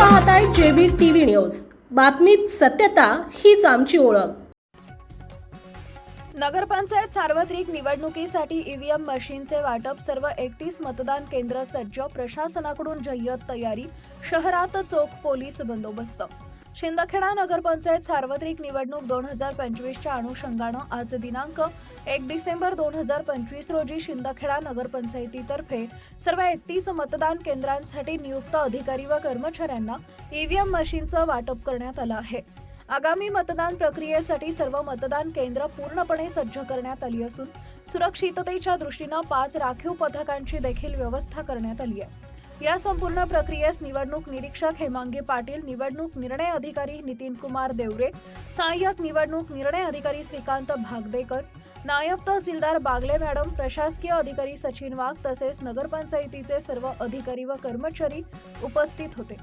पाहताय JB TV news. बातमीत सत्यता हीच आमची ओळख. नगरपंचायत सार्वत्रिक निवडणुकीसाठी ईव्हीएम मशीनचे वाटप सर्व एकतीस मतदान केंद्र सज्ज प्रशासनाकडून जय्यत तयारी शहरात चोख पोलीस बंदोबस्त शिंदखेडा नगरपंचायत सार्वत्रिक निवडणूक दोन हजार पंचवीसच्या अनुषंगानं आज दिनांक एक डिसेंबर दोन हजार पंचवीस रोजी शिंदखेडा नगरपंचायतीतर्फे सर्व एकतीस मतदान केंद्रांसाठी नियुक्त अधिकारी व कर्मचाऱ्यांना ईव्हीएम मशीनचं वाटप करण्यात आलं आहे. आगामी मतदान प्रक्रियेसाठी सर्व मतदान केंद्र पूर्णपणे सज्ज करण्यात आली असून सुरक्षिततेच्या दृष्टीनं पाच राखीव पथकांची देखील व्यवस्था करण्यात आली आहे. या संपूर्ण प्रक्रियेस निवडणूक निरीक्षक हेमांगी पाटील निवडणूक निर्णय अधिकारी नितीन कुमार देवरे सहाय्यक निवडणूक निर्णय अधिकारी श्रीकांत भागदेकर नायब तहसीलदार बागले मॅडम प्रशासकीय अधिकारी सचिन वाघ तसेच नगरपंचायतीचे सर्व अधिकारी व कर्मचारी उपस्थित होते.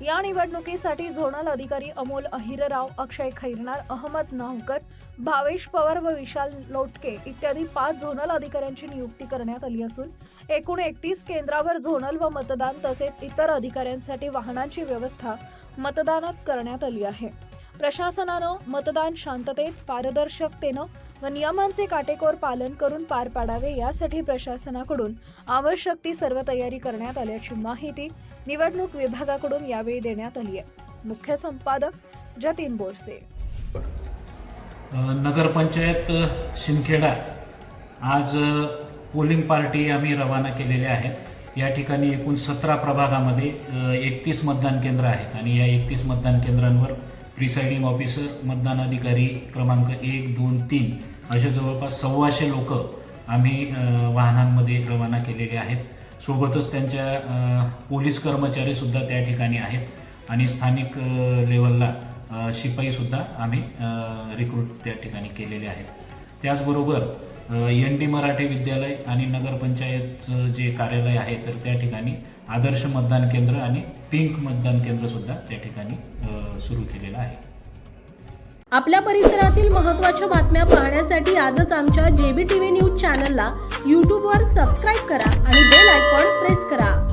या निवडणुकीसाठी झोनल अधिकारी अमोल अहिरराव अक्षय खैरनार अहमद नावकर भावेश पवार व विशाल लोटके इत्यादी पाच झोनल अधिकाऱ्यांची नियुक्ती करण्यात आली असून एकूण एकतीस केंद्रावर झोनल व मतदान तसेच इतर अधिकाऱ्यांसाठी वाहनांची व्यवस्था मतदानात करण्यात आली आहे. प्रशासनानं मतदान शांततेत पारदर्शकतेनं व नियमांचे काटेकोर पालन करून पार पाडावे यासाठी प्रशासनाकडून आवश्यक ती सर्व तयारी करण्यात आल्याची माहिती निवडणूक विभागाकडून यावेळी देण्यात आली आहे. मुख्य संपादक जतीन बोरसे. नगरपंचायत शिंदखेडा आज पोलिंग पार्टी आम्ही रवाना केलेल्या आहेत. या ठिकाणी एकूण सतरा प्रभागामध्ये एकतीस मतदान केंद्र आहेत आणि या एकतीस मतदान केंद्रांवर प्रिसाइडिंग ऑफिसर मतदान अधिकारी क्रमांक एक दोन तीन असे जवळपास सव्वाशे लोक आम्ही वाहनांमध्ये रवाना केलेले आहेत. सोबतच त्यांच्या पोलीस कर्मचारीसुद्धा त्या ठिकाणी आहेत आणि स्थानिक लेवलला शिपाईसुद्धा आम्ही रिक्रूट त्या ठिकाणी केलेले आहेत. त्याचबरोबर एन डी मराठे विद्यालय आणि नगरपंचायतचं जे कार्यालय आहे तर त्या ठिकाणी आदर्श मतदान केंद्र आणि पिंक मतदान केंद्रसुद्धा त्या ठिकाणी सुरू केलेलं आहे. आपल्या परिसरातील महत्त्वाच्या बातम्या पाहण्यासाठी आजच आमच्या जेबी टीव्ही न्यूज चॅनलला यूट्यूबवर सबस्क्राईब करा आणि बेल आयकॉन प्रेस करा.